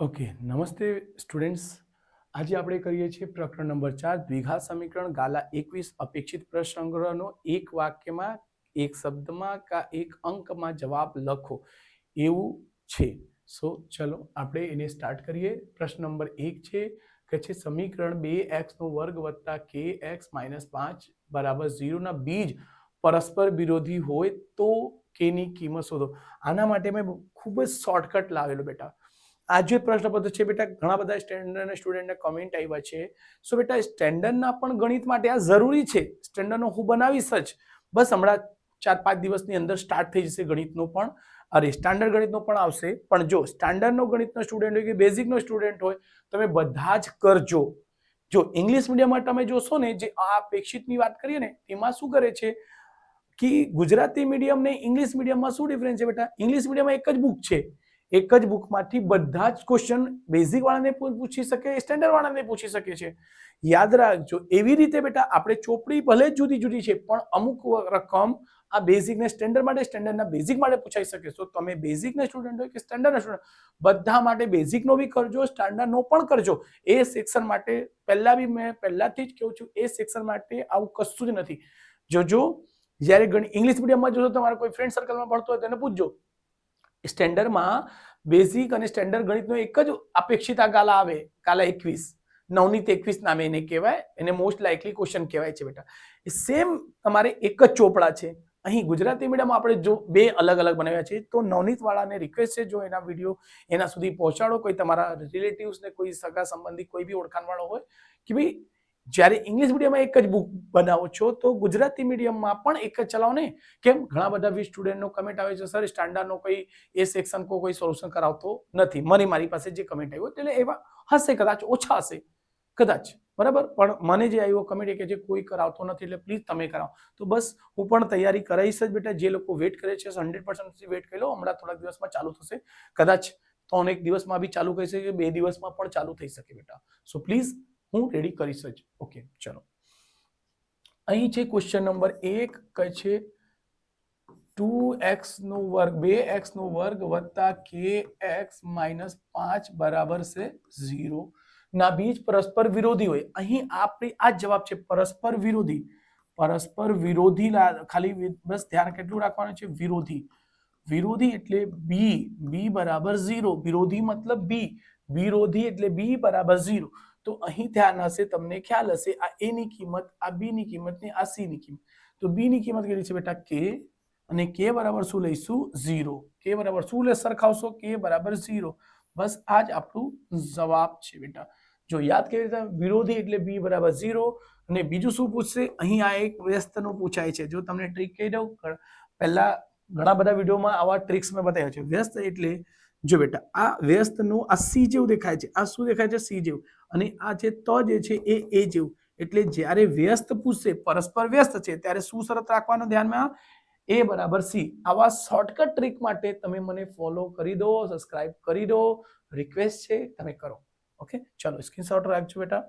Okay નમસ્તે students આજે આપણે કરીએ છીએ પ્રકરણ નંબર ચાર, દ્વિઘા સમીકરણ, ગાલા એકવીસ, અપેક્ષિત પ્રસંગ્રહનો એક વાક્યમાં, એક શબ્દમાં કા એક અંકમાં જવાબ લખો. એવું છે. સો ચલો આપણે એને સ્ટાર્ટ કરીએ. પ્રશ્ન નંબર એક છે કે છે સમીકરણ બે એક્સનો વર્ગ વત્તા કે એક્સ માઇનસ પાંચ બરાબર ઝીરોના બીજ પરસ્પર વિરોધી હોય તો કેની કિંમત શોધો. આના માટે મેં ખૂબ જ શોર્ટકટ લાવેલો બેટા. આ જે પ્રશ્નપત્ર છે, બેટા, ઘણા બધા સ્ટેન્ડર્ડ સ્ટુડન્ટને કમેન્ટ આવ્યા છે. સો બેટા સ્ટેન્ડર્ડના પણ ગણિત માટે આ જરૂરી છે. સ્ટેન્ડર્ડનો હું બનાવીશ જ. બસ હમણાં ચાર પાંચ દિવસની અંદર સ્ટાર્ટ થઈ જશે ગણિતનો પણ. અરે સ્ટાન્ડર્ડ ગણિતનો પણ આવશે. પણ જો સ્ટાન્ડર્ડનો ગણિતનો સ્ટુડન્ટ હોય કે બેઝિકનો સ્ટુડન્ટ હોય, તમે બધા જ કરજો. જો ઇંગ્લિશ મીડિયમમાં તમે જોશો ને, જે આ અપેક્ષિતની વાત કરીએ ને, એમાં શું કરે છે? કે ગુજરાતી મીડિયમ ને ઇંગ્લિશ મીડિયમમાં શું ડિફરન્સ છે બેટા? ઇંગ્લિશ મીડિયમમાં એક જ બુક છે. એક જ બુકમાંથી બધા જ ક્વેશ્ચન બેઝિક વાળાને પૂછી શકે સ્ટેન્ડર્ડ વાળાને પૂછી શકે છે. યાદ રાખજો, એવી રીતે બેટા આપણે ચોપડી ભલે જુદી જુદી છે, પણ અમુક રકમ આ બેઝિક ને સ્ટેન્ડર્ડ માટે સ્ટેન્ડર્ડના બેઝિક માટે પૂછાઈ શકે. તો તમે બેઝિકના સ્ટુડન્ટ હોય કે સ્ટેન્ડર્ડના સ્ટુડન્ટ બધા માટે બેઝિકનો બી કરજો સ્ટાન્ડર્ડનો પણ કરજો. એ સેક્શન માટે પહેલાં બી મેં પહેલાંથી જ કહું છું, એ સેક્શન માટે આવું કશું જ નથી. જોજો, જ્યારે ગણ ઇંગ્લિશ મીડિયમમાં જોશો, તમારા કોઈ ફ્રેન્ડ સર્કલમાં ભણતો હોય તેને પૂછજો. સ્ટેન્ડર્ડમાં બેઝિક અને સ્ટેન્ડર્ડ ગણિતનો એક જ અપેક્ષિત ગાલા આવે, ગાલા એકવીસ. નવનીત એકવીસ નામે એને કહેવાય, એને મોસ્ટ લાઇકલી ક્વેશ્ચન કહેવાય છે બેટા. સેમ તમારે એક જ ચોપડા છે. અહીં ગુજરાતી મીડિયમમાં આપણે જો બે અલગ અલગ બનાવ્યા છે, તો નવનીત વાળાને રિક્વેસ્ટ છે જો એના વીડિયો એના સુધી પહોંચાડો, કોઈ તમારા રિલેટિવ્સ ને કોઈ સગા સંબંધી કોઈ બી ઓળખાણવાળો હોય, કે ભાઈ જ્યારે ઇંગ્લિશ મીડિયમમાં એક જ બુક બનાવો છો, તો ગુજરાતી મીડિયમમાં પણ એક જ ચલાવો ને? કેમ? ઘણા બધા બી સ્ટુડન્ટનો કમેન્ટ આવે છે સર સ્ટાન્ડર્ડનો કોઈ એ સેક્શન કો કોઈ સોલ્યુશન કરાવતો નથી. મને મારી પાસે જે કમેન્ટ આવ્યો એટલે એવા હશે કદાચ, ઓછા હશે. કદાચ. બરાબર? પણ મને જે આવ્યો કમેન્ટ કે જે કોઈ કરાવતો નથી એટલે પ્લીઝ તમે કરાવો. તો બસ, હું પણ તૈયારી કરાવીશ જ બેટા. જે લોકો વેટ કરે છે હંડ્રેડ પર્સન્ટ વેટ કરી લો. હમણાં થોડાક દિવસમાં ચાલુ થશે. કદાચ ત્રણ એક દિવસમાં બી ચાલુ કરી શકે, બે દિવસમાં પણ ચાલુ થઈ શકે બેટા. સો પ્લીઝ હું રેડી કરીશ જ. ઓકે ચલો. અહીં છે ક્વેશ્ચન નંબર એક, કહે છે ટુ એક્સ નો વર્ગ, બે એક્સ નો વર્ગ વત્તા કે એક્સ માઇનસ પાંચ બરાબર છે ઝીરો ના, બીજ પરસ્પર વિરોધી હોય. અહીં આપણી, આ જવાબ છે પરસ્પર વિરોધી. પરસ્પર વિરોધી ખાલી બસ ધ્યાન કેટલું રાખવાનું છે? વિરોધી. વિરોધી એટલે બી બી બરાબર ઝીરો વિરોધી મતલબ બી વિરોધી એટલે બી બરાબર ઝીરો તો અહીં ધ્યાન હશે તમને ખ્યાલ હશે, આ એ ની કિંમત, આ બી ની કિંમત ને આ સી ની કિંમત. તો બી ની કિંમત કેટલી છે બેટા? કે અને કે બરાબર શું લઈશું? ઝીરો કે બરાબર શું લે સરખાવશો? કે બરાબર ઝીરો બસ આ જ આપણું જવાબ છે બેટા. જો યાદ કેવી રીતે વિરોધી એટલે બી બરાબર ઝીરો અને બીજું શું પૂછશે? અહીં આ એક વ્યસ્તનું પૂછાય છે. જો તમને ટ્રીક કહી દઉં પહેલા ઘણા બધા વિડીયોમાં આવા ટ્રિક્સ મેં બતાવ્યા છે. વ્યસ્ત એટલે જો બેટા, આ વ્યસ્તનું, આ સી જેવું દેખાય છે, આ શું દેખાય છે? સી જેવું. અને આ જે ત જે છે એ એ જેવું. એટલે જ્યારે વ્યસ્ત પૂછશે, પરસ્પર વ્યસ્ત છે, ત્યારે શું શરત રાખવાનું ધ્યાનમાં એ બરાબર સી. આવા શોર્ટકટ ટ્રીક માટે તમે મને ફોલો કરી દો, સબસ્ક્રાઇબ કરી દો. રિક્વેસ્ટ છે, તમે કરો. ઓકે? ચલો, સ્ક્રીનશોટ રાખજો બેટા.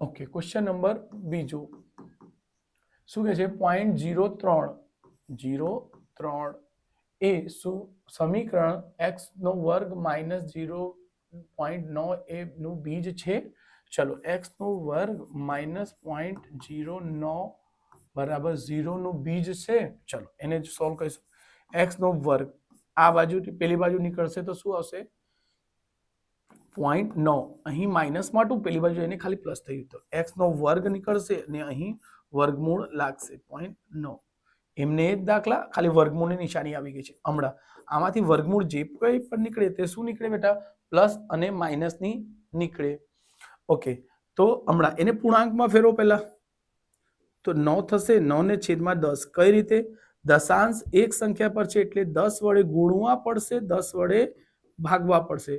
ઓકે, ક્વેશ્ચન નંબર બીજું. શું કહે છે? પોઈન્ટ જીરો ત્રણ. જીરો ત્રણ એ શું સમીકરણ એક્સનો વર્ગ માઇનસ જીરો પોઈન્ટ નવ એનું બીજ છે. ચલો એક્સનો વર્ગ માઇનસ પોઈન્ટ જીરો નવ બરાબર ઝીરોનું બીજ છે. ચલો, એને સોલ્વ કરીશું. એક્સનો વર્ગ, આ બાજુ પેલી બાજુ નીકળશે તો શું આવશે? પોઈન્ટ નવ. અહીં માઇનસ માટું પેલી બાજુ એને ખાલી પ્લસ થયું તો એક્સનો વર્ગ નીકળશે અને અહીં વર્ગમૂળ લાગશે. પોઈન્ટ નવ એમને જ દાખલા ખાલી વર્ગમૂળની નિશાની આવી ગઈ છે. હમણાં. આમાંથી વર્ગમૂળ જે કંઈ પણ નીકળે તે શું નીકળે બેટા? પ્લસ અને માઇનસની નીકળે. ઓકે તો હમણાં એને પૂર્ણાંકમાં ફેરવો પહેલાં. તો નવ થશે નવને છેદમાં દસ. કઈ રીતે? દશાંશ એક સંખ્યા પર છે એટલે દસ વડે ગુણવા પડશે, દસ વડે ભાગવા પડશે.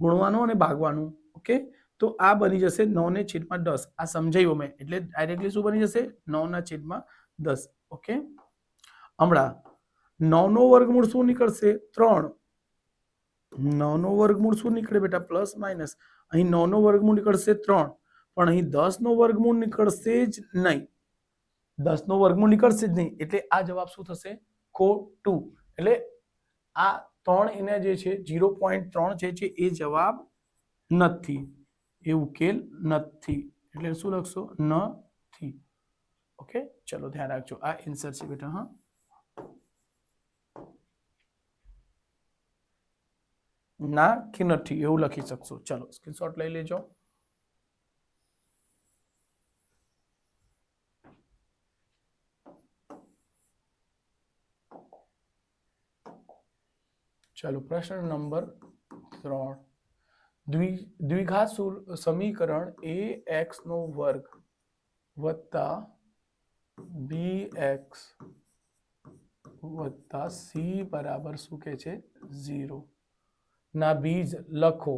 ગુણવાનું અને ભાગવાનું. ઓકે તો આ બની જશે નવ ને છેદમાં દસ. આ સમજાયું મેં એટલે ડાયરેક્ટલી શું બની જશે? નવ ના છેદમાં દસ. ઓકે? હમણાં નવનો વર્ગમૂળ શું નીકળશે? ત્રણ. નવનો વર્ગમૂળ શું નીકળે બેટા? Plus minus. અહીં નવનો વર્ગમૂળ નીકળશે ત્રણ. પણ અહીં દસનો વર્ગમૂળ નીકળશે જ નહીં. દસનો વર્ગમૂળ નીકળશે જ નહીં. એટલે આ જવાબ શું થશે? ખોટું એટલે આ ત્રણ એના જે છે, ઝીરો પોઈન્ટ ત્રણ જે છે, એ જવાબ નથી. એ ઉકેલ નથી. એટલે શું લખશો? નથી. ઓકે? ચલો, ધ્યાન રાખજો. આ એન્સર છે બેટા, હા. ના કે નથી, એવું લખી શકશો. ચલો સ્ક્રીનશોટ લઈ લેજો. ચાલો, પ્રશ્ન નંબર ત્રણ. દ્વિ દ્વિઘાત સમીકરણ એ એક્સ નો વર્ગ વત્તા બી એક્સ વત્તા સી બરાબર શું કે છે? ઝીરો ના, બીજ લખો.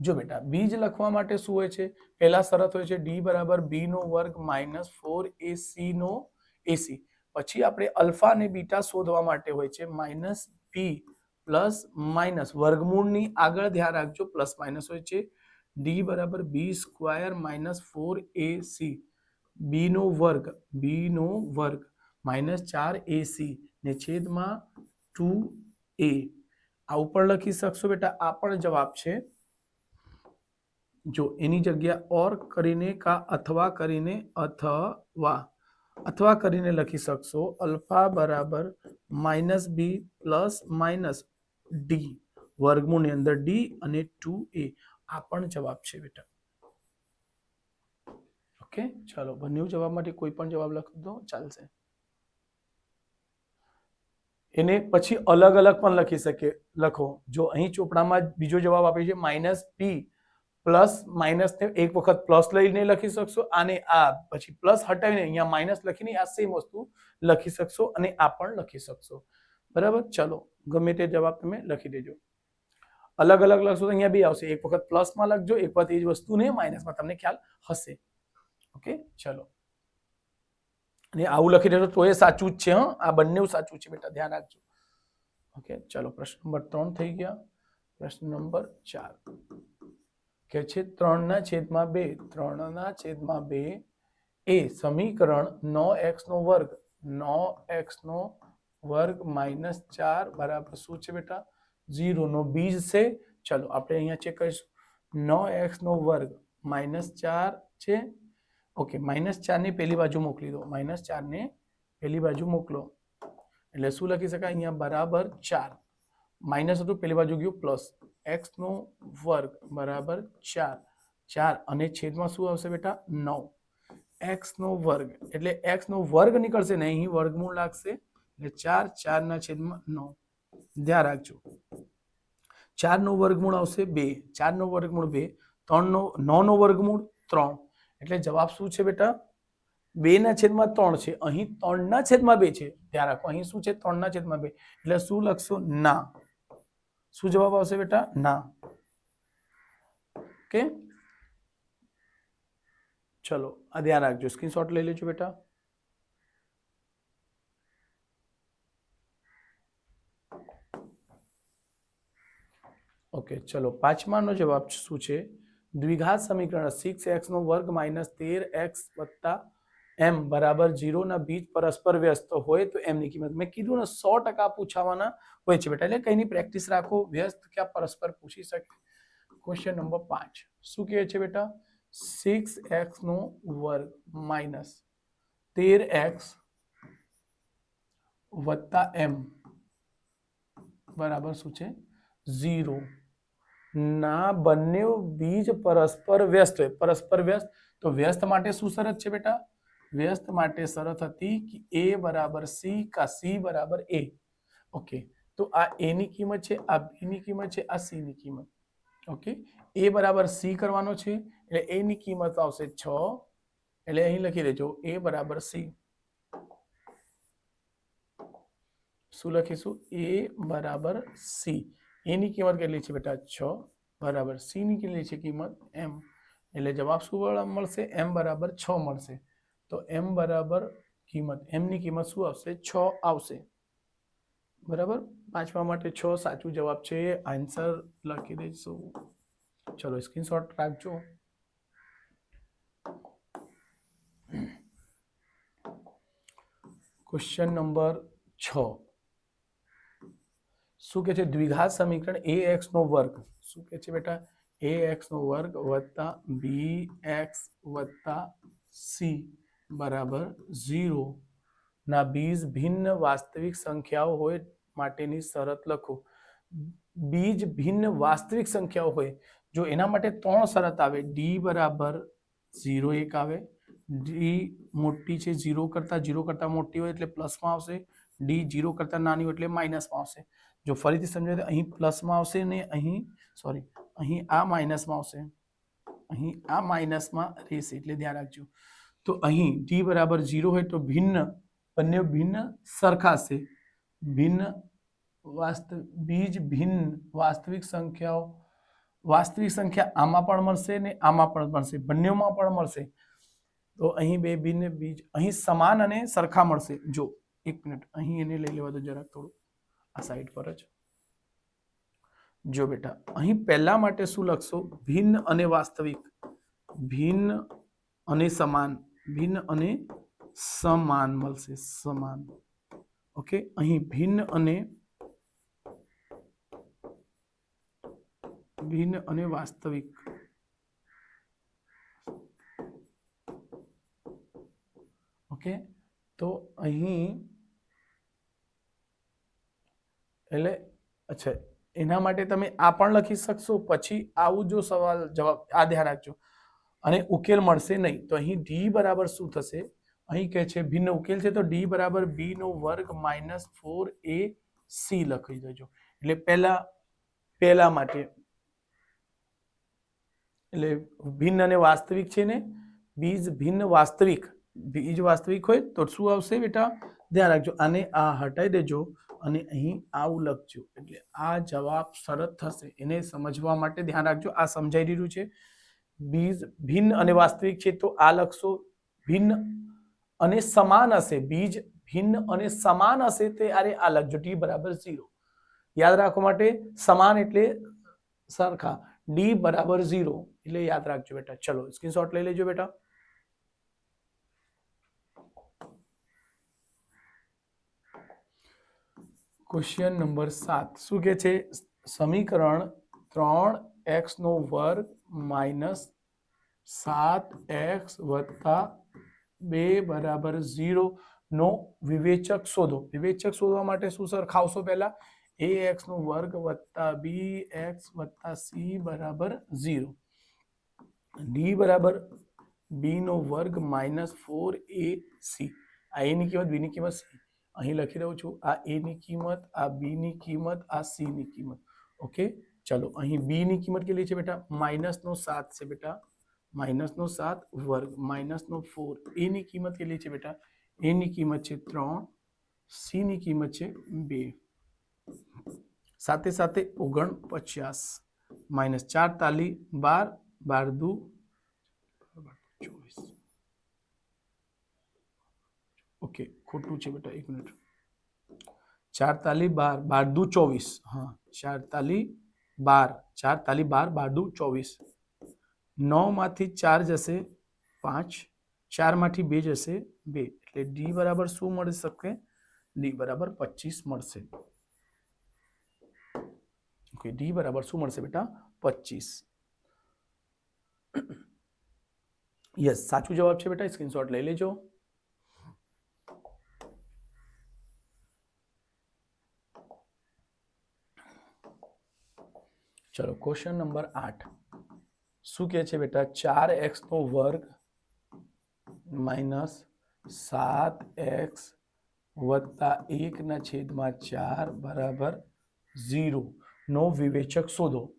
જો બેટા, બીજ લખવા માટે શું હોય છે? પહેલા શરત હોય છે ડી બરાબર બી નો વર્ગ માઇનસ ફોર એ સી નો એસી પછી આપણે અલ્ફા અને બીટા શોધવા માટે હોય છે માઇનસ બી પ્લસ માઇનસ વર્ગમૂળની આગળ ધ્યાન રાખજો, પ્લસ માઇનસ હોય છે. ડી બરાબર B square minus four A C B નો વર્ગ બી નો વર્ગ માઇનસ ચાર એસી ને છેદમાં ટુ એ આ ઉપર લખી શકશો બેટા? આ પણ જવાબ છે. જો એની જગ્યા ઓર કરીને કા અથવા કરીને અથવા અથવા કરીને લખી શકશો. અલ્ફા બરાબર minus B plus minus D વર્ગમૂળની અંદર ડી અને ટુ એ આ પણ જવાબ છે બેટા. ઓકે ચાલો બંને જવાબ માટે કોઈ પણ જવાબ લખી દો, ચાલશે. એને પછી અલગ અલગ પણ લખી શકે, લખો. જો અહીં ચોપડામાં બીજો જવાબ આપે છે માઇનસ પી પ્લસ માઇનસ ને એક વખત પ્લસ લઈને લખી શકશો અને આ પછી પ્લસ હટાવીને અહીંયા માઇનસ લખીને આ સેમ વસ્તુ લખી શકશો અને આ પણ લખી શકશો. બરાબર ચલો ગમે તે જવાબ તમે લખી દેજો અલગ અલગ લખશો તો અહીંયા બી આવશે એક વખત પ્લસમાં લખજો એક વખત એ જ વસ્તુને માઇનસમાં તમને ખ્યાલ હશે ઓકે ચલો અને આવું લખી દેશો તો એ સાચું જ છે હા આ બંને સાચું છે બેટા ધ્યાન રાખજો ઓકે ચલો પ્રશ્ન નંબર ત્રણ થઈ ગયા પ્રશ્ન નંબર ચાર કે છે ત્રણના છેદમાં બે ત્રણના છેદમાં બે એ સમીકરણ નો એક્સ નો વર્ગ નો એક્સ નો વર્ગ માઇનસ ચાર બરાબર શું છે બેટા ઝીરો નો બીજ છે ચલો આપણે અહીંયા ચેક કરીશું નો એક્સ નો વર્ગ માઇનસ ચાર છે ઓકે માઇનસ ચારને પેલી બાજુ મોકલી દો માઇનસ ચારને પેલી બાજુ મોકલો એટલે શું લખી શકાય? અહીંયા બરાબર ચાર, માઇનસ હતું, પેલી બાજુ ગયું, પ્લસ એક્સ નો વર્ગ બરાબર ચાર ચાર અને છેદમાં શું આવશે બેટા? નવ, એક્સ નો વર્ગ, એટલે એક્સ નો વર્ગ નીકળશે ને, અહીં વર્ગમૂળ લાગશે એટલે ચાર, ચારના છેદમાં નવ. ધ્યાન રાખજો. ચાર નો વર્ગમૂળ આવશે બે. ચાર નો વર્ગમૂળ બે ત્રણ નો નવ નો વર્ગમૂળ ત્રણ. એટલે જવાબ શું છે બેટા? બે ના છેદમાં ત્રણ છે. અહીં ત્રણના છેદમાં બે છે. ધ્યાન રાખો, અહીં શું છે? ત્રણના છેદમાં બે. એટલે શું લખશો? ના. શું જવાબ આવશે બેટા? ના. ઓકે? ચલો, આ ધ્યાન રાખજો. સ્ક્રીનશોટ લઈ લેજો બેટા. ઓકે ચલો પાંચમાનો જવાબ શું છે દ્વિઘાત સમીકરણ સિક્સ એક્સ નો વર્ગ માઇનસ તેર એક્સ વત્તા એમ બરાબર જીરોના બીજ પરસ્પર વ્યસ્ત હોય તો એમની કિંમત મેં કીધું ને સો ટકા પૂછાવાના હોય છે બેટા એટલે કઈની પ્રેક્ટિસ રાખો વ્યસ્ત ક્યાં પરસ્પર પૂછી શકે ક્વેશ્ચન નંબર પાંચ શું કહે છે બેટા સિક્સ એક્સ નો વર્ગ માઇનસ તેર એક્સ વત્તા એમ બરાબર શું છે ઝીરો ના બંને બીજ પરસ્પર વ્યસ્ત હોય પરસ્પર વ્યસ્ત તો વ્યસ્ત માટે શું શરત છે બેટા વ્યસ્ત માટે શરત હતી કે એ બરાબર સી કા સી બરાબર એ ઓકે તો આ એ ની કિંમત છે આ બી ની કિંમત છે આ સી ની કિંમત ઓકે એ બરાબર સી કરવાનો છે એટલે એ ની કિંમત આવશે છ એટલે અહીં લખી દેજો એ બરાબર સી શું લખીશું એ બરાબર સી એની કિંમત કેટલી છે બેટા છ બરાબર સી ની કેટલી છે કિંમત એમ એટલે જવાબ શું વળ- મળશે એમ બરાબર છ મળશે તો એમ બરાબર કિંમત એમની કિંમત શું આવશે છ આવશે બરાબર પાંચમા માટે છ સાચું જવાબ છે આન્સર લખી દઈશું ચલો સ્ક્રીનશોટ રાખજો ક્વેશ્ચન નંબર છ શું કે છે? દ્વિઘાત સમીકરણ એ એક્સ નો વર્ગ. શું કે છે બેટા? એ એક્સ નો વર્ગ વત્તા બી એક્સ વત્તા સી બરાબર ઝીરો. ના, બીજ ભિન્ન વાસ્તવિક સંખ્યાઓ હોય માટેની શરત લખો. બીજ ભિન્ન વાસ્તવિક સંખ્યાઓ હોય, જો એના માટે ત્રણ શરત આવે, ડી બરાબર ઝીરો એક આવે. ડી મોટી છે ઝીરો કરતાં ઝીરો કરતાં મોટી હોય એટલે પ્લસમાં આવશે. ડી ઝીરો કરતાં નાની હોય એટલે માઇનસમાં આવશે. જો ફરીથી સમજાય તો અહીં પ્લસમાં આવશે ને અહીં સોરી અહીં આ માઇનસમાં આવશે. અહીં આ માઇનસમાં રહેશે, એટલે ધ્યાન રાખજો. તો અહીં ડી બરાબર ઝીરો હોય તો ભિન્ન, બંને ભિન્ન સરખાશે ભિન્ન વાસ્તવિક બીજ ભિન્ન વાસ્તવિક સંખ્યાઓ, વાસ્તવિક સંખ્યા આમાં પણ મળશે ને આમાં પણ મળશે, બંનેમાં પણ મળશે. તો અહીં બે ભિન્ન બીજ અહીં સમાન અને સરખા મળશે. જો, એક મિનિટ, અહીં એને લઈ લેવા દો જરાક થોડું. આ સાઈડ પર જ. જો બેટા, અહીં પહેલા માટે શું લખશો? ભિન્ન અને વાસ્તવિક. ભિન્ન અને સમાન. ભિન્ન અને સમાન મળશે. સમાન. ઓકે અહીં ભિન્ન અને ભિન્ન અને વાસ્તવિક. ઓકે તો અહીં એટલે, અચ્છા, એના માટે તમે આ પણ લખી શકશો, પછી આવું જો સવાલ, જવાબ, આ ધ્યાન રાખજો. અને ઉકેલ મળશે નહીં, તો અહીં ડી બરાબર શું થશે? અહીં કહે છે, ભિન્ન ઉકેલ છે, તો ડી બરાબર બી નો વર્ગ માઇનસ ફોર એ સી લખી દેજો. એટલે પહેલા પહેલા માટે, એટલે ભિન્ન અને વાસ્તવિક છે ને? બીજ ભિન્ન વાસ્તવિક, બીજ વાસ્તવિક હોય તો શું આવશે બેટા? ધ્યાન રાખજો, આને આ હટાઈ દેજો. અને અહીં આવું લખજો એટલે આ જવાબ શરત થશે. એને સમજવા માટે ધ્યાન રાખજો. આ સમજાઈ રહ્યું છે. બીજ ભિન્ન અને વાસ્તવિક છે તો આ લખશો. ભિન્ન અને સમાન હશે. બીજ ભિન્ન અને સમાન હશે તે અરે આ લખજો. ટી બરાબર ઝીરો. યાદ રાખવા માટે સમાન એટલે સરખા. ડી બરાબર ઝીરો. એટલે યાદ રાખજો બેટા. ચલો સ્ક્રીનશોટ લઈ લેજો બેટા. ક્વેશ્ચન નંબર સાત શું કે છે? સમીકરણ ત્રણ એક્સ નો વર્ગ માઇનસ સાત એક્સ વત્તા બે બરાબર ઝીરો નો વિવેચક શોધો. વિવેચક શોધવા માટે શું સર ખાવશો પહેલા? એ એક્સ નો વર્ગ વત્તા બી એક્સ વત્તા સી બરાબર ઝીરો. ડી બરાબર બી નો વર્ગ માઇનસ ફોર એ સી. આ એની કિંમત બીની કિંમત સી. અહીં લખી રહ્યો છું, આ એ ની કિંમત, આ બી ની કિંમત, આ સી ની કિંમત. ઓકે ચલો, અહીં બી ની કિંમત કેટલી છે બેટા? માઇનસ નો સાત છે બેટા. માઇનસ નો સાત વર્ગ માઇનસ નો ફોર એ ની કિંમત કેટલી છે બેટા? એ ની કિંમત છે ત્રણ. સી ની કિંમત છે બે. સાથે સાથે ઓગણ પચાસ માઇનસ ચાર તાલી બાર બાર, દુ ઓકે ખોટું છે બેટા એક મિનિટ ચાર તાલી બાર બાર દુ ચોવીસ હા ચાર તાલી બાર ચાર તાલી બાર બાર દુ ચોવીસ નવમાંથી ચાર જશે પાંચ ચારમાંથી બે જશે બે એટલે ડી બરાબર શું મળી શકે ડી બરાબર પચીસ મળશે ઓકે ડી બરાબર શું મળશે બેટા પચીસ યસ સાચું જવાબ છે બેટા સ્ક્રીનશોટ લઈ લેજો ચલો ક્વેશ્ચન નંબર આઠ. શું કહે છે બેટા? ચાર એક્સ નો વર્ગ માઇનસ સાત એક્સ વત્તા એકના છેદમાં ચાર બરાબર ઝીરો. નો વિવેચક શોધો.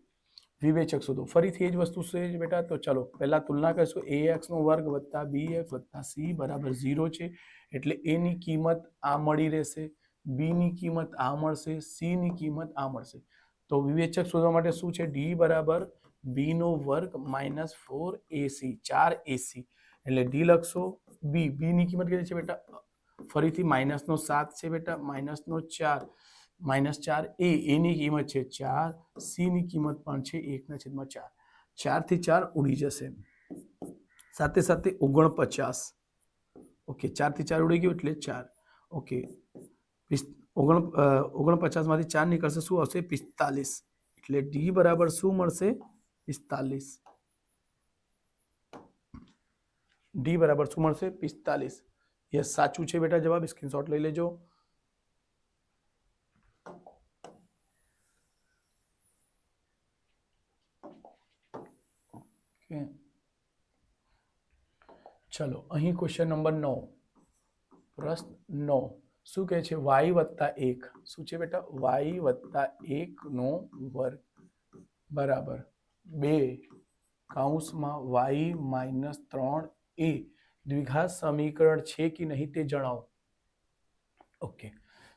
વિવેચક શોધો. ફરીથી એ જ વસ્તુ છે બેટા. તો ચલો, પહેલાં તુલના કરીશું. એ એક્સનો વર્ગ વત્તા બી એક્સ વત્તા સી બરાબર ઝીરો છે. એટલે એની કિંમત આ મળી રહેશે. બીની કિંમત આ મળશે. સી ની કિંમત આ મળશે. તો વિવેચક શોધવા માટે શું છે? ડી બરાબર બી નો વર્ગ માઇનસ ફોર એસી ચાર એસી એટલે ડી લખશો બી બી ની કિંમત કેટલી છે બેટા? ફરીથી માઇનસ નો સાત છે બેટા માઇનસ નો ચાર. માઇનસ ચાર એ એની કિંમત છે ચાર. સી ની કિંમત પણ છે એકના છેદમાં ચાર. ચારથી ચાર ઉડી જશે. સાથે સાથે ઓગણપચાસ. ઓકે ચારથી ચાર ઉડી ગયું એટલે ચાર. ઓકે ઓગણ અ, ઓગણપચાસમાંથી ચાર નીકળશે શું આવશે પિસ્તાલીસ એટલે ડી બરાબર શું મળશે પિસ્તાલીસ ડી બરાબર શું મળશે પિસ્તાલીસ યસ સાચું છે બેટા જવાબ સ્ક્રીનશોટ લઈ લેજો ઓકે ચલો અહીં ક્વેશ્ચન નંબર નવ પ્રશ્ન નવ શું કહે છે? વાય વત્તા એક. શું છે બેટા? વાય વત્તા એકનો વર્ગ. બરાબર. બે. કૌંસમાં વાય માઇનસ ત્રણ એ. દ્વિઘાત સમીકરણ છે કે નહીં તે જણાવો. ઓકે.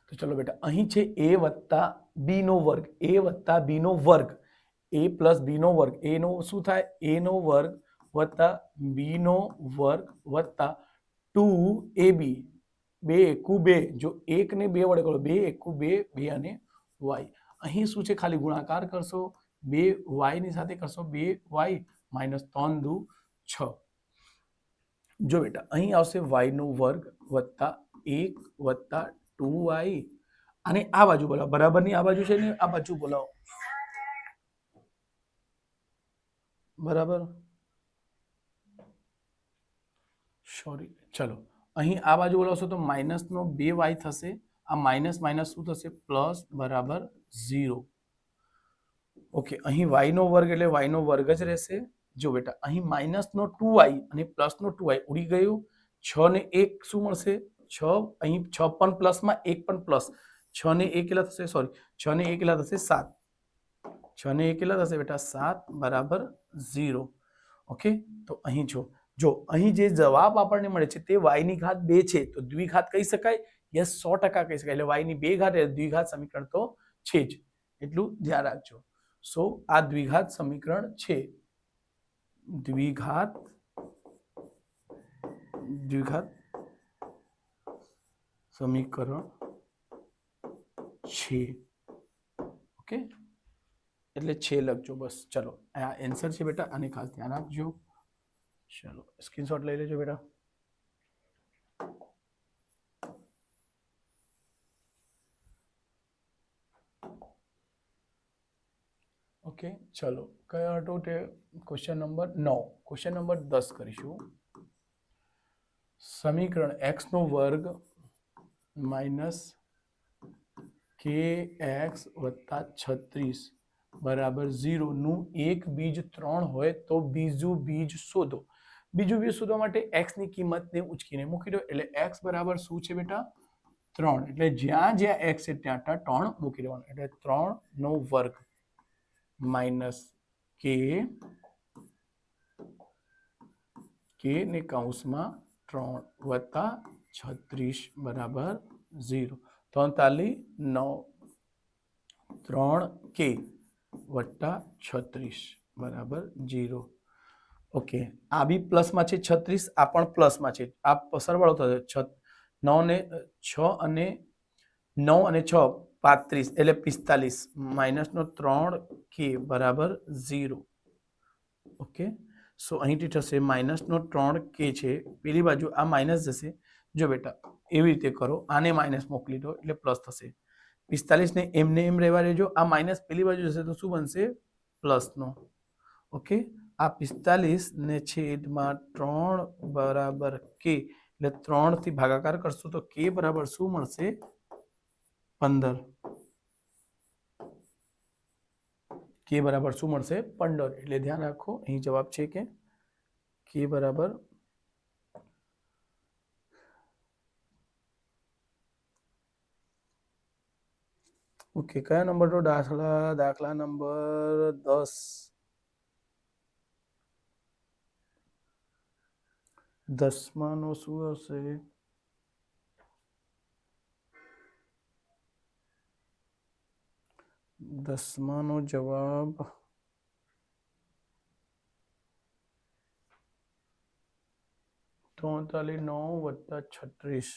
તો ચલો બેટા, અહીં છે એ વત્તા બીનો વર્ગ. એ વત્તા બીનો વર્ગ. એ પ્લસ બીનો વર્ગ. એનો શું થાય? એનો વર્ગ વત્તા બીનો વર્ગ વત્તા ટુ એ બી. બે એકુ બે. જો એક ને બે વડે કરો, બે એકુ બે બે અને વાય. અહીં શું છે? ખાલી ગુણાકાર કરશો, બે વાયની સાથે કરશો, બે વાય માઇનસ ત્રણ દુ છ. જો બેટા, અહીં આવશે વાયનો વર્ગ વત્તા એક વત્તા ટુ વાય. અને આ બાજુ બોલાવો. બરાબરની આ બાજુ છે ને? આ બાજુ બોલાવો. બરાબર? સોરી ચલો. અહીં આ બાજુ બોલાવશો તો માઇનસનો બે વાય થશે. આ માઇનસ માઇનસ શું થશે? પ્લસ બરાબર ઝીરો ઓકે અહીં વાયનો વર્ગ એટલે વાયનો વર્ગ જ રહેશે. જો બેટા, અહીં માઇનસનો ટુ વાય અને પ્લસનો ટુ વાય ઉડી ગયું. છ ને એક શું મળશે? છ, અહીં છ પણ પ્લસમાં એક પણ પ્લસ છ ને એક કેટલા થશે? સોરી છ ને એક કેટલા થશે? સાત. છ ને એક કેટલા થશે બેટા? સાત બરાબર ઝીરો ઓકે તો અહીં જો જો અહીં જે જવાબ આપણને મળે છે તે વાયની ઘાત બે છે, તો દ્વિઘાત કહી શકાય? યસ સો ટકા કહી શકાય. એટલે વાયની બે ઘાત, એટલે દ્વિઘાત સમીકરણ તો છે જ. એટલું ધ્યાન રાખજો. સો આ દ્વિઘાત સમીકરણ છે. દ્વિઘાત દ્વિઘાત સમીકરણ છે. ઓકે એટલે છે લખજો બસ. ચલો, આ એન્સર છે બેટા, આને ખાસ ધ્યાન રાખજો. ચલો સ્ક્રીનશોટ લઈ લેજો બેટા. ઓકે, ચલો, કયો હતો તે ક્વેશ્ચન નંબર નવ. ક્વેશ્ચન નંબર દસ કરીશું. સમીકરણ એક્સ નો વર્ગ માઇનસ કે એક્સ વત્તા છત્રીસ બરાબર ઝીરોનું એક બીજ ત્રણ હોય તો બીજું બીજ શોધો. બીજું વ્યૂ શોધવા માટે એક્સની કિંમતને ઉચકીને મૂકી દો. એટલે એક્સ બરાબર શું છે બેટા? ત્રણ. એટલે જ્યાં જ્યાં એક્સ છે ત્યાં ત્યાં ત્રણ મૂકી દેવાનું. એટલે ત્રણ નો વર્ગ માઇનસ કે કે ને કૌંસમાં ત્રણ વત્તા છત્રીસ બરાબર ઝીરો. ત્રણતાલી નવ ત્રણ કે વત્તા છત્રીસ બરાબર જીરો ઓકે. આ બી પ્લસમાં છે છત્રીસ, આ પણ પ્લસમાં છે. આ સરવાળો થશે છ. નવ ને, છ અને નવ અને છ, પાંત્રીસ, એટલે પિસ્તાલીસ. માઇનસનો ત્રણ કે બરાબર ઝીરો. ઓકે. સો અહીંથી થશે માઇનસનો ત્રણ કે છે. પેલી બાજુ આ માઇનસ જશે. જો બેટા, એવી રીતે કરો. આને માઇનસ મોકલી દો, એટલે પ્લસ થશે. પિસ્તાલીસને એમને એમ રહેવા દેજો. આ માઇનસ પેલી બાજુ જશે તો શું બનશે? પ્લસનો. ઓકે. આ પિસ્તાલીસ ને છેદમાં ત્રણ બરાબર કે એટલે ત્રણથી ભાગાકાર કરશો તો કે બરાબર શું મળશે? પંદર. કે બરાબર શું મળશે? પંદર. એટલે ધ્યાન રાખો, અહીં જવાબ છે કે કે બરાબર ઓકે, કયા નંબર તો દાખલા દાખલા નંબર દસ? દસમાનો શું હશે દસમાનો જવાબ ત્રણતાલીસ નવ વત્તા છત્રીસ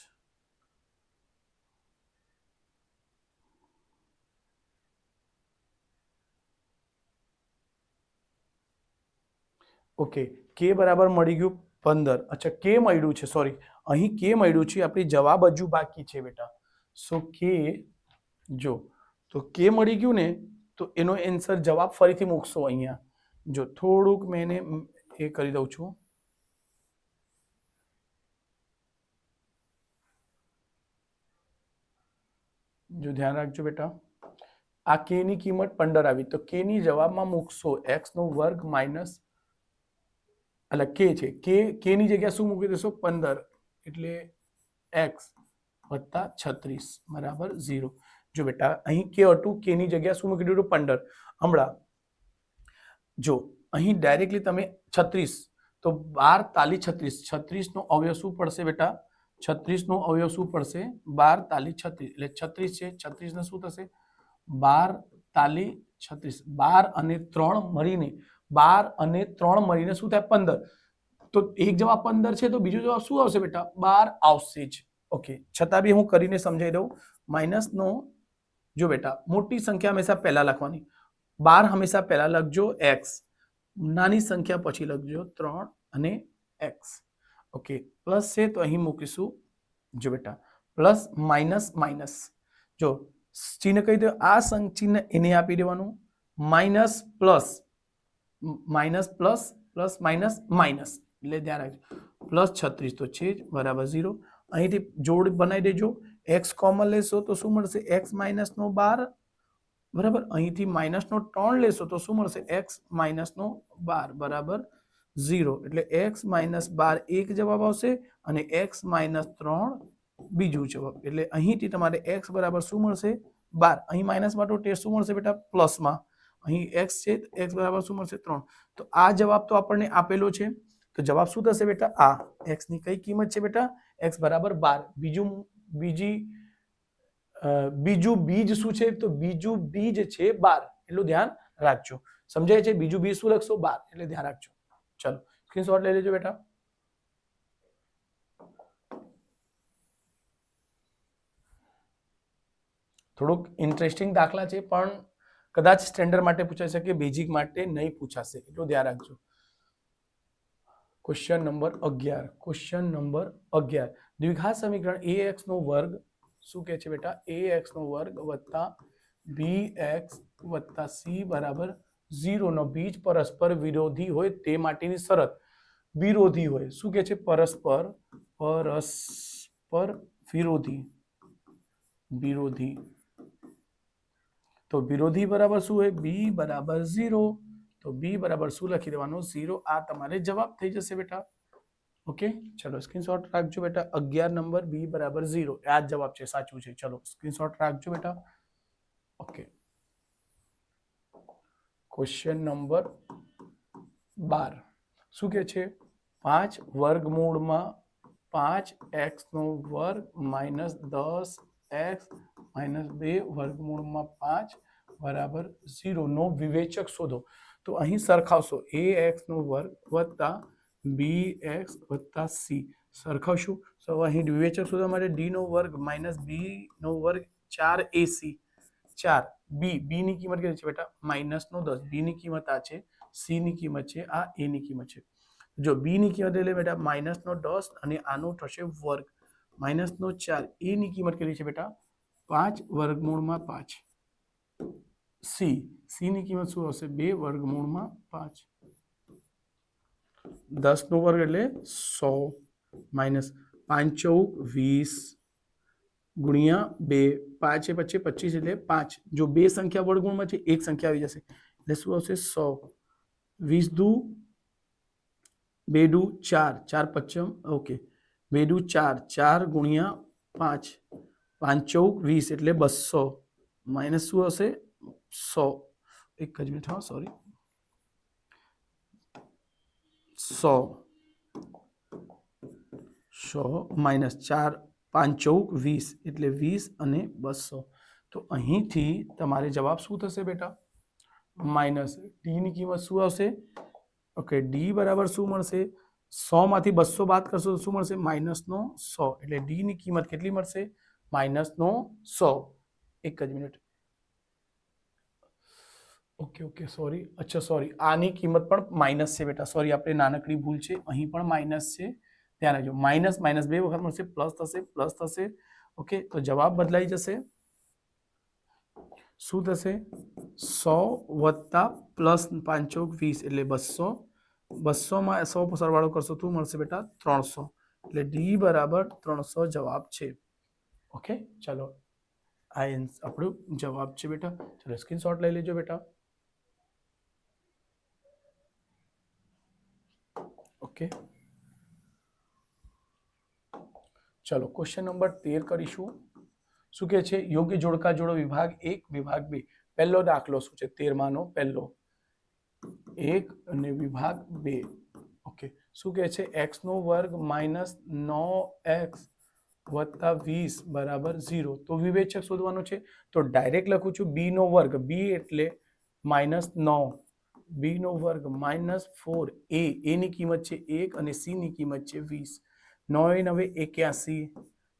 ઓકે કે બરાબર મળી ગયું પંદર. અચ્છા, કે મળ્યું છે? સોરી અહીં કે મળ્યું છે, આપણી જવાબ હજુ બાકી છે બેટા. સો કે, જો, તો કે મળી ગયું ને, તો એનો એન્સર જવાબ ફરીથી મૂકશો અહીંયા. જો, થોડુંક મેં એને એ કરી દઉં છું. જો, ધ્યાન રાખજો બેટા. આ કે ની કિંમત પંદર આવી. તો કે ની જવાબમાં મૂકશો. એક્સ નો વર્ગ માઇનસ એટલે કે છે, કે કે ની જગ્યા શું મૂકી દેશો? પંદર. એટલે એક્સ વત્તા છત્રીસ, બરાબર ઝીરો. જો બેટા, અહીં કે હતું કે ની જગ્યા શું મૂકી દીધું? પંદર. હમણાં, જો, અહીં ડાયરેક્ટલી તમે છત્રીસ, તો બાર તાલી છત્રીસ. છત્રીસનો અવયવ શું પડશે બેટા? છત્રીસનો અવયવ શું પડશે? બાર તાલી છત્રીસ. એટલે છત્રીસ છે, છત્રીસને શું થશે? બાર તાલી છત્રીસ. બાર અને ત્રણ મળીને બાર અને ત્રણ મળીને શું થાય? પંદર. તો એક જવાબ પંદર છે, તો બીજો જવાબ શું આવશે બેટા? બાર આવશે જ. ઓકે છતાં બી હું કરીને સમજાવી દઉં. માઇનસનો જો બેટા, મોટી સંખ્યા હંમેશા પહેલા લખવાની. બાર હંમેશા પહેલા લખજો એક્સ નાની સંખ્યા પછી લખજો, ત્રણ અને એક્સ ઓકે પ્લસ છે, તો અહીં મૂકીશું. જો બેટા પ્લસ માઇનસ માઇનસ જો, ચિહ્ન કહી દો. આ સંગ ચિહ્ન એને આપી દેવાનું. Minus plus minus plus plus minus minus. એટલે ધ્યાન રાખજો. પ્લસ છત્રીસ તો છે જ, બરાબર ઝીરો. અહીંથી જોડ બનાવી દેજો. એક્સ કોમન લેશો તો શું મળશે? એક્સ માઇનસનો બાર. બરાબર? અહીંથી માઇનસનો ત્રણ લેશો તો શું મળશે? એક્સ માઇનસનો બાર. બરાબર? ઝીરો. એટલે એક્સ માઇનસ બાર એક જવાબ આવશે અને એક્સ માઇનસ ત્રણ બીજું જવાબ. એટલે અહીંથી તમારે એક્સ બરાબર શું મળશે? બાર. અહીં માઇનસમાં તો ટેસ્ટ શું મળશે બેટા? પ્લસમાં. અહીં એક્સ છે એક્સ બરાબર શું મળશે? ત્રણ. તો આ જવાબ તો આપણને આપેલો છે. તો જવાબ શું થશે બેટા? આ એક્સની કઈ કિંમત છે બેટા? એક્સ બરાબર બાર. બીજું બીજી અ, બીજું બીજ શું છે? તો બીજું બીજ છે બાર. એટલું ધ્યાન રાખજો. સમજાય છે? બીજું બીજ શું લખશો? બાર. એટલે ધ્યાન રાખજો. ચલો સ્ક્રીનશોટ લઈ લેજો બેટા. થોડુંક ઇન્ટરેસ્ટિંગ દાખલા છે પણ કદાચ સ્ટેન્ડર્ડ માટે પૂછાઈ શકે બેઝિક માટે નહીં પૂછાશે. એટલું ધ્યાન રાખજો. ક્વેશ્ચન નંબર અગિયાર. ક્વેશ્ચન નંબર અગિયાર. દ્વિઘાત સમીકરણ એ એક્સનો વર્ગ શું કહે છે બેટા? એ એક્સનો વર્ગ વત્તા બી એક્સ વત્તા સી બરાબર ઝીરોનો બીજ પરસ્પર વિરોધી હોય તે માટેની શરત. વિરોધી હોય. શું કહે છે? પરસ્પર પરસ્પર વિરોધી. વિરોધી. તો વિરોધી બરાબર શું હોય? બી બરાબર ઝીરો. તો બી બરાબર શું લખી દેવાનું? ઝીરો. આ તમારે જવાબ થઈ જશે બેટા. ઓકે? ચલો સ્ક્રીનશોટ રાખજો બેટા. અગિયાર નંબર, બી બરાબર ઝીરો. આ જ જવાબ છે. સાચું છે. ચલો સ્ક્રીનશોટ રાખજો બેટા. ઓકે. ક્વેશ્ચન નંબર બાર. શું કે છે? પાંચ વર્ગમૂળમાં પાંચ એક્સ નો વર્ગ માઇનસ દસ એક્સ માઇનસ બે વર્ગમૂળમાં પાંચ બરાબર ઝીરોનો વિવેચક શોધો. તો અહીં સરખાવશો. એ એક્સનો વર્ગ વત્તા બી એક્સ વત્તા સી સરખાવશું. તો અહીં વિવેચક શોધવા માટે ડી નો વર્ગ માઇનસ બીનો વર્ગ ચાર એસી ચાર. બી બીની કિંમત કેટલી છે બેટા? માઇનસનો દસ. બીની કિંમત આ છે. સીની કિંમત છે. આ એની કિંમત છે. જો બીની કિંમત એટલે બેટા માઇનસનો દસ અને આનો થશે વર્ગ. માઇનસનો ચાર. એની કિંમત કેટલી છે બેટા? પાંચ વર્ગમૂળમાં પાંચ. સી. સીની કિંમત શું હશે? બે વર્ગમૂળમાં પાંચ. દસ નો વર્ગ એટલે સો. માઇનસ પાંચ ચૌદ વીસ ગુણ્યા બે. પાંચ પછી પચીસ એટલે પાંચ. જો બે સંખ્યા વર્ગુણમાં છે, એક સંખ્યા આવી જશે. એટલે શું આવશે? સો. વીસ દુ બે દુ ચાર. ચાર પચમ. ઓકે. બે દુ ચાર. ચાર ગુણ્યા પાંચ. પાંચ ચૌદ વીસ એટલે બસો. માઇનસ શું હશે? સો, એક જ મિનિટ, હા સોરી સો. સો માઇનસ ચાર, પાંચ ચૌદ વીસ, એટલે વીસ અને બસો. તો અહીંથી તમારે જવાબ શું થશે બેટા? માઇનસ ડીની કિંમત શું આવશે? ઓકે, ડી બરાબર શું મળશે? સોમાંથી બસો બાદ કરશો તો શું મળશે? માઇનસનો સો. એટલે ડીની કિંમત કેટલી મળશે? માઇનસનો સો. એક જ મિનિટ. ઓકે ઓકે સોરી અચ્છા સોરી આની કિંમત પણ માઇનસ છે બેટા સોરી આપણે નાનકડી ભૂલ છે અહીં પણ માઇનસ છે ધ્યાન રાખજો માઇનસ માઇનસ બે વખત મળશે પ્લસ થશે પ્લસ થશે ઓકે તો જવાબ બદલાઈ જશે શું થશે સો વત્તા પ્લસ પાંચોક વીસ એટલે બસો બસોમાં સો સરવાળો કરશો શું મળશે બેટા ત્રણસો એટલે ડી બરાબર ત્રણસો જવાબ છે ઓકે ચાલો આ એન્સ- આપણું જવાબ છે બેટા ચલો સ્ક્રીનશોટ લઈ લેજો બેટા ઓકે. ચલો ક્વેશ્ચન નંબર તેર કરીશું. શું કે છે? યોગ્ય જોડકા જોડો વિભાગ એક, વિભાગ બે. પહેલો દાખલો શું છે? તેરમાનો પહેલો. એક અને વિભાગ બે. ઓકે. શું કહે છે? એક્સ નો વર્ગ માઇનસ નો એક્સ વત્તા વીસ બરાબર ઝીરો. તો વિવેચક શોધવાનું છે. તો ડાયરેક્ટ લખું છું બી નો વર્ગ. બી એટલે માઇનસ નવ. બી નો વર્ગ માઇનસ ફોર એ એની કિંમત છે એક અને સી ની કિંમત છે વીસ. નવે નવે એક્યાસી,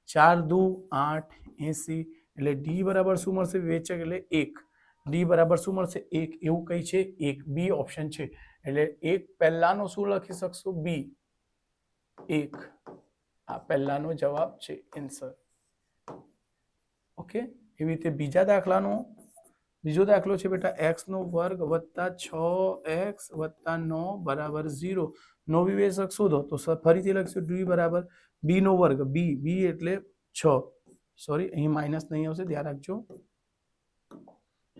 ચાર દુ આઠ, એસી, એટલે ડી બરાબર શું મળશે? વેચક એટલે એક. ડી બરાબર શું મળશે? એક. એવું કઈ છે? એક. બી ઓપ્શન છે. એટલે એક પહેલાનો શું લખી શકશો? બી. એક. આ પહેલાનો જવાબ છે એન્સર ઓકે? એવી રીતે બીજા દાખલાનો બીજો દાખલો છે બેટા એક્સ નો વર્ગ વત્તા છ એક્સ વત્તા નો બરાબર ઝીરો. નો વિવેચક શોધો, તો સ- ફરીથી લખશું ડી બરાબર બી નો વર્ગ બી બી એટલે છ. સોરી અહીં માઇનસ નહીં આવશે, ધ્યાન રાખજો.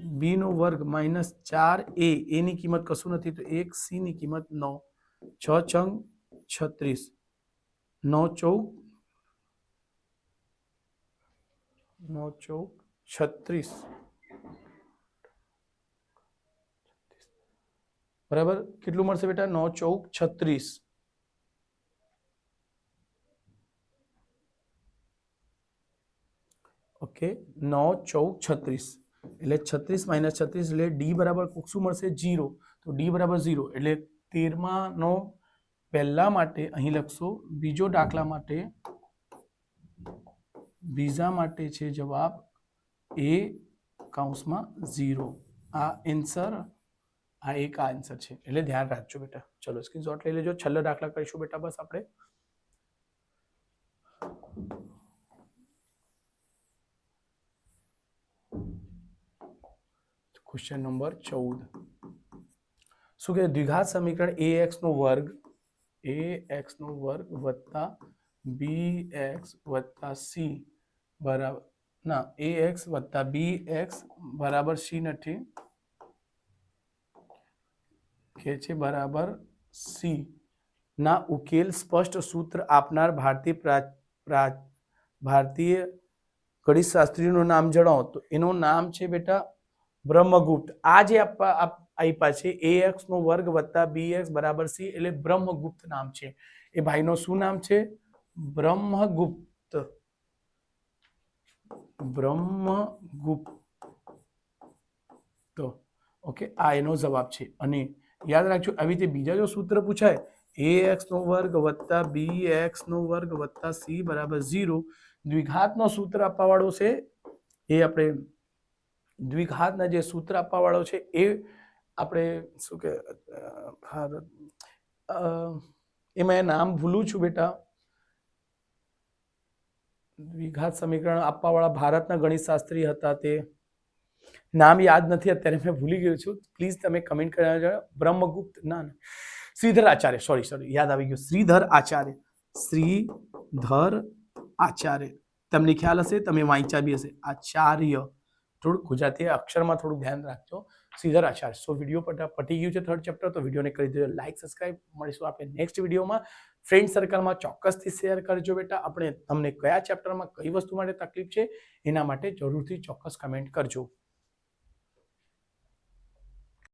બી નો વર્ગ માઇનસ ચાર એ એની કિંમત કશું નથી, તો એક સી ની કિંમત નવ. છ ચંગ છત્રીસ. નવ ચૌક નવ ચૌક છત્રીસ. બરાબર? કેટલું મળશે બેટા? નવ ચૌક છત્રીસ. ઓકે, નવ ચૌક છત્રીસ. એટલે છત્રીસ માઇનસ છત્રીસ એટલે ડી બરાબર શું મળશે? જીરો તો ડી બરાબર ઝીરો. એટલે તેરમાનો પહેલા માટે અહીં લખશો. બીજો દાખલા માટે, બીજા માટે છે જવાબ એ કાઉન્સમાં ઝીરો. આ એન્સર આ એક આ આન્સર છે. એટલે ધ્યાન રાખજો બેટા. ચલો સ્ક્રીનશોટ લઈ લેજો. છેલ્લો દાખલા કરીશું બેટા બસ આપણે. ક્વેશ્ચન નંબર ચૌદ. શું કે દ્વિઘાત સમીકરણ એ એક્સ નો વર્ગ એ એક્સ નો વર્ગ વત્તા બી એક્સ વત્તા સી બરાબર, ના એ એક્સ વત્તા બી એક્સ બરાબર સી નથી. કે છે બરાબર સી. ના ઉકેલ સ્પષ્ટ સૂત્ર આપનાર ભારતીય પ્રા- ભારતીય ગણિતશાસ્ત્રીનું નામ જણાવો. તો એનું નામ છે બેટા બ્રહ્મગુપ્ત. આ જે આપ્યા છે, એ એક્સ નો વર્ગ વત્તા બી એક્સ બરાબર સી એટલે બ્રહ્મગુપ્ત નામ છે. એ ભાઈનું શું નામ છે? બ્રહ્મગુપ્ત. બ્રહ્મગુપ્ત. ઓકે, આ એનો જવાબ છે. અને યાદ રાખજો, આવી રીતે બીજા જો સૂત્ર પૂછાય એ એક્સ નો વર્ગ વત્તા બી એક્સ નો વર્ગ વત્તા સી બરાબર ઝીરો દ્વિઘાતનો સૂત્ર આપવા વાળો છે, એ આપણે દ્વિઘાતના જે સૂત્ર આપવા વાળો છે, એ આપણે શું કે એમાં એ નામ ભૂલું છું બેટા. દ્વિઘાત સમીકરણ આપવાવાળા ભારતના ભારતના ગણિતશાસ્ત્રી હતા તે. નામ યાદ નથી, અત્યારે મેં ભૂલી ગયો છું. પ્લીઝ તમે કમેન્ટ કર્યા. બ્રહ્મગુપ્ત, ના ના. શ્રીધર આચાર્ય સોરી સોરી યાદ આવી ગયું. શ્રીધર આચાર્ય. શ્રીધર આચાર્ય. તમને ખ્યાલ હશે, તમે વાંચ્યા બી હશે. આચાર્ય. થોડુંક ગુજરાતી અક્ષરમાં થોડુંક ધ્યાન રાખજો. શ્રીધર આચાર્ય. સો વીડિયો પટા, પટી ગયું છે થર્ડ ચેપ્ટર તો વિડીયોને કરી દેજો. લાઈક સબસ્ક્રાઇબ મળીશું આપણે નેક્સ્ટ વિડીયોમાં ફ્રેન્ડ સર્કલમાં ચોક્કસથી શેર કરજો બેટા. આપણે તમને કયા ચેપ્ટરમાં કઈ વસ્તુ માટે તકલીફ છે, એના માટે જરૂરથી ચોક્કસ કમેન્ટ કરજો.